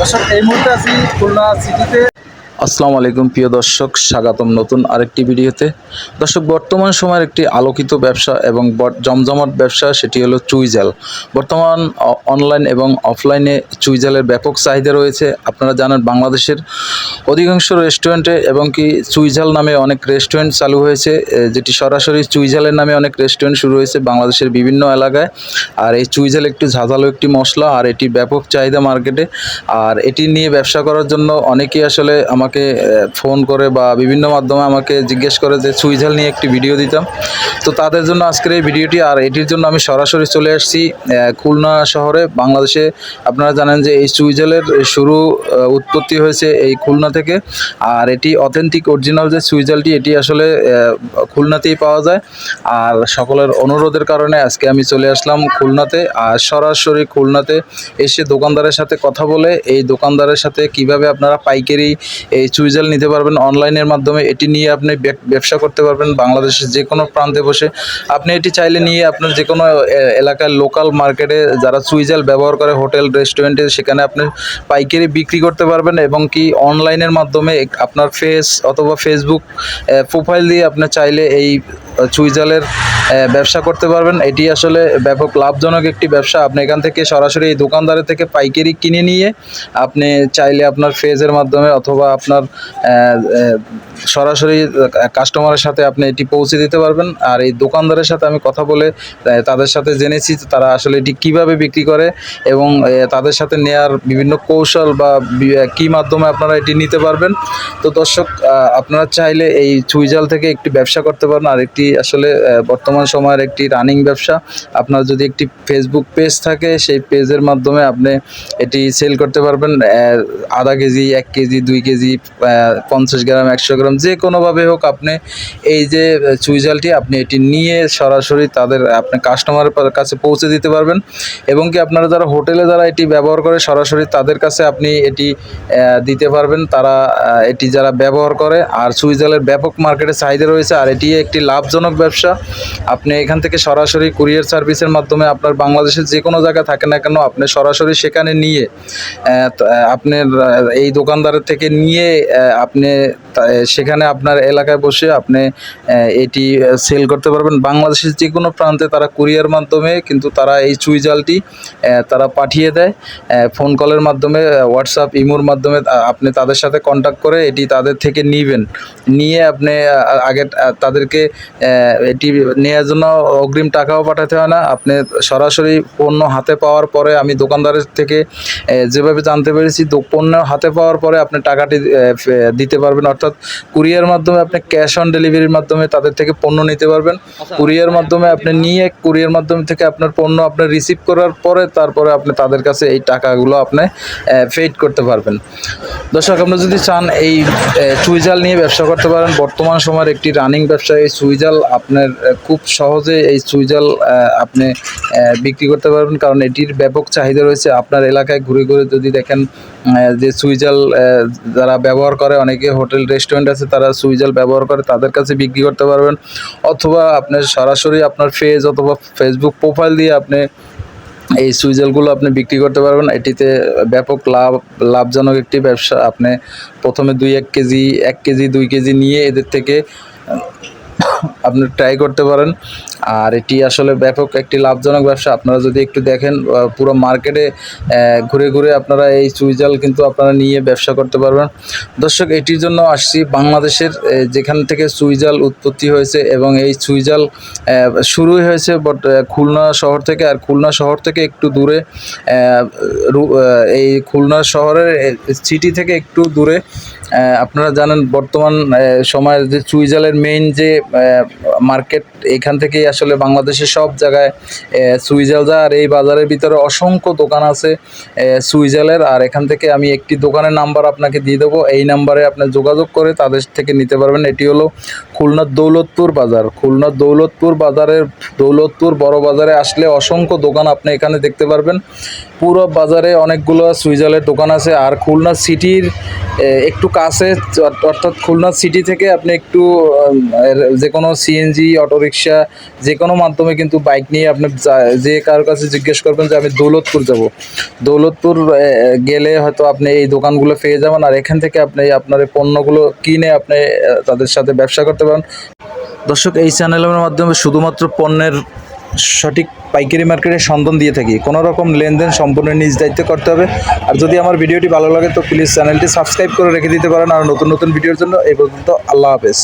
দর্শক এই মুহূর্তে আছি খুলনা সিটিতে আসসালামু আলাইকুম, প্রিয় দর্শক, স্বাগতম নতুন আরেকটি ভিডিওতে। দর্শক, বর্তমান সময়ের একটি আলোকিত ব্যবসা এবং জমজমাট ব্যবসা, সেটি হলো চুইজাল। বর্তমান অনলাইন এবং অফলাইনে চুইজালের ব্যাপক চাহিদা রয়েছে। আপনারা জানেন, বাংলাদেশের অধিকাংশ রেস্টুরেন্টে এবং কি চুইঝাল নামে অনেক রেস্টুরেন্ট চালু হয়েছে। যেটি সরাসরি চুইঝালের নামে অনেক রেস্টুরেন্ট শুরু হয়েছে বাংলাদেশের বিভিন্ন এলাকায়। আর এই চুইঝাল একটু ঝাঁঝালো একটি মশলা, আর এটি ব্যাপক চাহিদা মার্কেটে। আর এটি নিয়ে ব্যবসা করার জন্য অনেকেই আসলে আমাকে এ, ফোন করে বা বিভিন্ন মাধ্যমে আমাকে জিজ্ঞেস করে যে চুইঝাল নিয়ে একটি ভিডিও দিতাম। তো তাদের জন্য আজকের এই ভিডিওটি আর এটির জন্য আমি সরাসরি চলে আসছি খুলনা শহরে বাংলাদেশে। আপনারা জানেন যে এই চুইঝালের শুরু উৎপত্তি হয়েছে এই খুলনা থেকে আর এটি অথেন্টিক অরিজিনাল যে সুইজালটি এটি আসলে খুলনাতেই পাওয়া যায়। আর সকলের অনুরোধের কারণে আজকে আমি চলে আসলাম খুলনাতে আর সরাসরি খুলনাতে এসে দোকানদারের সাথে কথা বলে এই দোকানদারের সাথে কীভাবে আপনারা পাইকারি এই চুইজাল নিতে পারবেন অনলাইনের মাধ্যমে। এটি নিয়ে আপনি ব্যব- ব্যবসা করতে পারবেন বাংলাদেশের যে কোনো প্রান্তে বসে। আপনি এটি চাইলে নিয়ে আপনার যে কোনো এলাকার লোকাল মার্কেটে যারা চুইজাল ব্যবহার করে, হোটেল, রেস্টুরেন্টে, সেখানে আপনি পাইকারি বিক্রি করতে পারবেন এবং কি অনলাইনের মাধ্যমে আপনার ফেস অথবা ফেসবুক প্রোফাইল দিয়ে আপনি চাইলে এই চুইজালের ব্যবসা করতে পারবেন। এটি আসলে ব্যাপক লাভজনক একটি ব্যবসা। আপনি এখান থেকে সরাসরি এই দোকানদারের থেকে পাইকারি কিনে নিয়ে আপনি চাইলে আপনার ফেজের মাধ্যমে অথবা আপনার সরাসরি কাস্টমারের সাথে আপনি এটি পৌঁছে দিতে পারবেন। আর এই দোকানদারের সাথে আমি কথা বলে তাদের সাথে জেনেছি তারা আসলে এটি কীভাবে বিক্রি করে এবং তাদের সাথে নেয়ার বিভিন্ন কৌশল বি- কি মাধ্যমে আপনারা এটি নিতে পারবেন। তো দর্শক আপনারা চাইলে এই চুইজাল থেকে একটি ব্যবসা করতে পারেন। আর একটি আসলে বর্তমান সময়ের একটি রানিং ব্যবসা। আপনার যদি একটি ফেসবুক পেজ থাকে, সেই পেজের মাধ্যমে আপনি এটি সেল করতে পারবেন। আধা কেজি, এক কেজি, দুই কেজি পঞ্চাশ গ্রাম, একশো গ্রাম যে কোনোভাবে হোক আপনি এই যে চুইজালটি আপনি এটি নিয়ে সরাসরি তাদের আপনি কাস্টমারের কাছে পৌঁছে দিতে পারবেন এবং কি আপনারা যারা হোটেলে যারা এটি ব্যবহার করে সরাসরি তাদের কাছে আপনি এটি দিতে পারবেন। তারা এটি যারা ব্যবহার করে, আর সুইজালের ব্যাপক মার্কেটে চাহিদা রয়েছে, আর এটি একটি লাভজনক ব্যবসা। আপনি এখান থেকে সরাসরি কুরিয়ার সার্ভিসের মাধ্যমে আপনার বাংলাদেশের যে কোনো জায়গায় থাকে না কেন, আপনি সরাসরি সেখানে নিয়ে আপনার এই দোকানদারের থেকে নিয়ে আপনি সেখানে আপনার এলাকায় বসে আপনি এটি সেল করতে পারবেন। বাংলাদেশের যে কোনো প্রান্তে তারা কুরিয়ার মাধ্যমে কিন্তু তারা এই চুইজালটি আহ, তারা পাঠিয়ে দেয়। ফোন কলের মাধ্যমে হোয়াটসঅ্যাপ ইমোর মাধ্যমে আপনি তাদের সাথে কন্ট্যাক্ট করে এটি তাদের থেকে নিবেন। নিয়ে আপনি আগে তাদেরকে এটি নেওয়ার জন্য অগ্রিম টাকাও পাঠাতে হয় না। আপনি সরাসরি পণ্য হাতে পাওয়ার পরে আমি দোকানদারের থেকে যেভাবে জানতে পেরেছি পণ্য হাতে পাওয়ার পরে আপনি টাকাটি দিতে পারবেন। অর্থাৎ কুরিয়ার মাধ্যমে আপনি ক্যাশ অন ডেলিভারির মাধ্যমে তাদের থেকে পণ্য নিতে পারবেন। কুরিয়ার মাধ্যমে আপনি নিয়ে কুরিয়ার মাধ্যমে থেকে আপনার পণ্য আপনি রিসিভ করার পরে তারপরে আপনি তাদের কাছে এই টাকাগুলো আপনি পেড করতে পারবেন। দর্শক আপনি যদি চান এই আহ, চুইজাল নিয়ে ব্যবসা করতে পারেন বর্তমান সময়ের একটি রানিং ব্যবসা এই চুইজাল আপনার খুব সহজে এই চুইজাল আহ, আপনি বিক্রি করতে পারবেন। কারণ এটির ব্যাপক চাহিদা রয়েছে। আপনার এলাকায় ঘুরে ঘুরে যদি দেখেন যে সুইজাল যারা ব্যবহার করে, অনেকে হোটেল রেস্টুরেন্ট আছে, তারা সুইজাল ব্যবহার করে, তাদের কাছে বিক্রি করতে পারবেন। অথবা আপনি সরাসরি আপনার ফেজ অথবা ফেসবুক প্রোফাইল দিয়ে আপনি এই সুইজেলগুলো আপনি বিক্রি করতে পারবেন। এটিতে ব্যাপক লাভ, লাভজনক একটি ব্যবসা। আপনি প্রথমে দুই এক কেজি এক কেজি, দুই কেজি নিয়ে এদের থেকে আপনি ট্রাই করতে পারেন। আর এটি আসলে ব্যাপক একটি লাভজনক ব্যবসা। আপনারা যদি একটু দেখেন পুরো মার্কেটে ঘুরে ঘুরে আপনারা এই চুইজাল কিন্তু আপনারা নিয়ে ব্যবসা করতে পারবেন। দর্শক, এটির জন্য আসছি বাংলাদেশের যেখান থেকে চুইজাল উৎপত্তি হয়েছে এবং এই চুইজাল শুরুই হয়েছে বট খুলনা শহর থেকে। আর খুলনা শহর থেকে একটু দূরে এই খুলনা শহরের সিটি থেকে একটু দূরে আপনারা জানেন বর্তমান সময়ের যে চুইজালের মেইন যে মার্কেট এখান থেকেই আসলে বাংলাদেশের সব জায়গায় যায় আর এই বাজারের ভিতরে অসংখ্য দোকান আছে সুইজালের আর এখান থেকে আমি একটি দোকানের নাম্বার আপনাকে দিয়ে দেবো। এই নাম্বারে আপনি যোগাযোগ করে তাদের থেকে নিতে পারবেন। এটি হলো খুলনার দৌলতপুর বাজার। খুলনার দৌলতপুর বাজারের, দৌলতপুর বড় বাজারে আসলে অসংখ্য দোকান আপনি এখানে দেখতে পারবেন। পুরো বাজারে অনেকগুলো সুইজালের দোকান আছে। আর খুলনা সিটির একটু কাছে অর্থাৎ খুলনা সিটি থেকে আপনি একটু যে কোনো সিএনজি অটোরিকশা যে কোনো মাধ্যমে কিন্তু বাইক নিয়ে আপনি যা- কারোর কাছে জিজ্ঞেস করবেন যে আমি দৌলতপুর যাব। দৌলতপুর গেলে হয়তো আপনি এই দোকানগুলো পেয়ে যাবেন আর এখান থেকে আপনি আপনার এই পণ্যগুলো কিনে আপনি তাদের সাথে ব্যবসা করতে পারেন। দর্শক, এই চ্যানেলের মাধ্যমে শুধুমাত্র পণ্যের সঠিক পাইকারি মার্কেটের সন্ধান দিয়ে থাকি। কোনো রকম লেনদেন সম্পূর্ণ নিজ দায়িত্ব করতে হবে। আর যদি আমার ভিডিওটি ভালো লাগে, তো প্লিজ চ্যানেলটি সাবস্ক্রাইব করে রেখে দিতে পারেন। আর নতুন নতুন ভিডিওর জন্য এই পর্যন্ত আল্লাহ হাফেজ।